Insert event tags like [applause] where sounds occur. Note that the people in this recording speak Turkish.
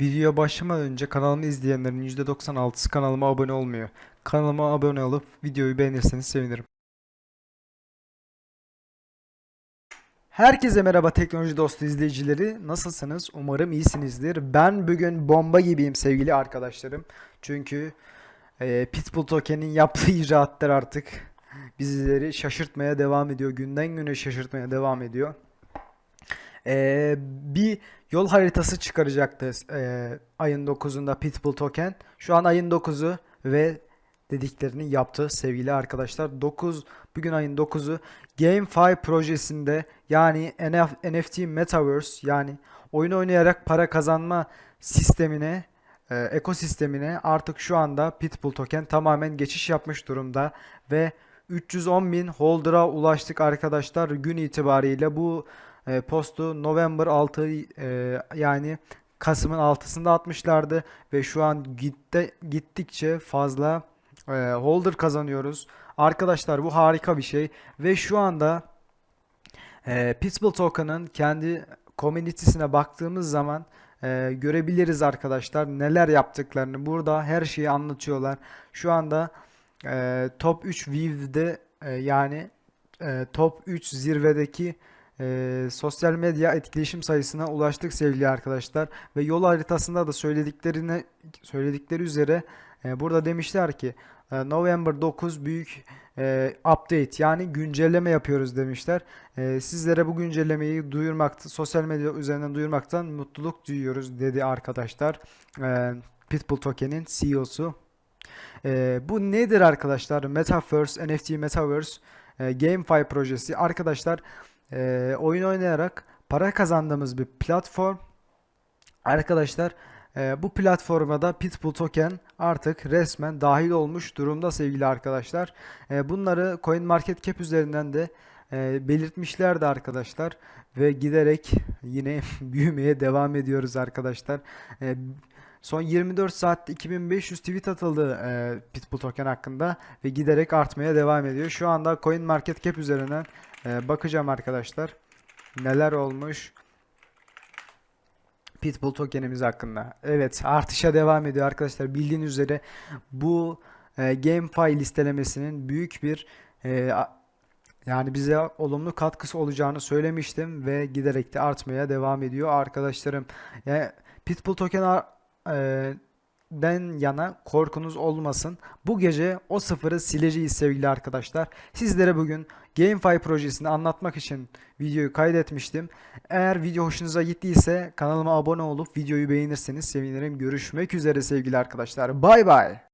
Videoya başlamadan önce kanalımı izleyenlerin %96'sı kanalıma abone olmuyor. Kanalıma abone olup videoyu beğenirseniz sevinirim. Herkese merhaba teknoloji dostu izleyicileri. Nasılsınız? Umarım iyisinizdir. Ben bugün bomba gibiyim sevgili arkadaşlarım. Çünkü e, Pitbull Token'in yaptığı [laughs] icraatlar artık bizleri şaşırtmaya devam ediyor. Günden güne şaşırtmaya devam ediyor. Ee, bir yol haritası çıkaracaktı ee, ayın 9'unda Pitbull Token. Şu an ayın 9'u ve dediklerini yaptı sevgili arkadaşlar. 9 bugün ayın 9'u GameFi projesinde yani NF, NFT Metaverse yani oyun oynayarak para kazanma sistemine e, ekosistemine artık şu anda Pitbull Token tamamen geçiş yapmış durumda ve 310 bin holder'a ulaştık arkadaşlar gün itibariyle bu e, postu November 6 e, yani Kasım'ın 6'sında atmışlardı ve şu an gitte, gittikçe fazla e, holder kazanıyoruz. Arkadaşlar bu harika bir şey ve şu anda e, Pitbull Token'ın kendi community'sine baktığımız zaman e, görebiliriz arkadaşlar neler yaptıklarını. Burada her şeyi anlatıyorlar. Şu anda e, top 3 Vive'de e, yani e, top 3 zirvedeki e, sosyal medya etkileşim sayısına ulaştık sevgili arkadaşlar ve yol haritasında da söylediklerine söyledikleri üzere e, burada demişler ki e, November 9 büyük e, update yani güncelleme yapıyoruz demişler. E, sizlere bu güncellemeyi duyurmakta sosyal medya üzerinden duyurmaktan mutluluk duyuyoruz dedi arkadaşlar. E, Pitbull Token'in CEO'su. E, bu nedir arkadaşlar? Metaverse, NFT Metaverse e, GameFi projesi. Arkadaşlar e, oyun oynayarak para kazandığımız bir platform. Arkadaşlar e, bu platforma da Pitbull Token artık resmen dahil olmuş durumda sevgili arkadaşlar. E, bunları CoinMarketCap üzerinden de e, belirtmişlerdi arkadaşlar ve giderek yine [laughs] büyümeye devam ediyoruz arkadaşlar. E, Son 24 saatte 2500 tweet atıldı e, Pitbull Token hakkında ve giderek artmaya devam ediyor. Şu anda CoinMarketCap üzerinden e, bakacağım arkadaşlar. Neler olmuş Pitbull tokenimiz hakkında. Evet artışa devam ediyor arkadaşlar. Bildiğiniz üzere bu e, GameFi listelemesinin büyük bir e, yani bize olumlu katkısı olacağını söylemiştim ve giderek de artmaya devam ediyor arkadaşlarım. Yani Pitbull token e, den yana korkunuz olmasın. Bu gece o sıfırı sileceğiz sevgili arkadaşlar. Sizlere bugün GameFi projesini anlatmak için videoyu kaydetmiştim. Eğer video hoşunuza gittiyse kanalıma abone olup videoyu beğenirseniz sevinirim. Görüşmek üzere sevgili arkadaşlar. Bay bay.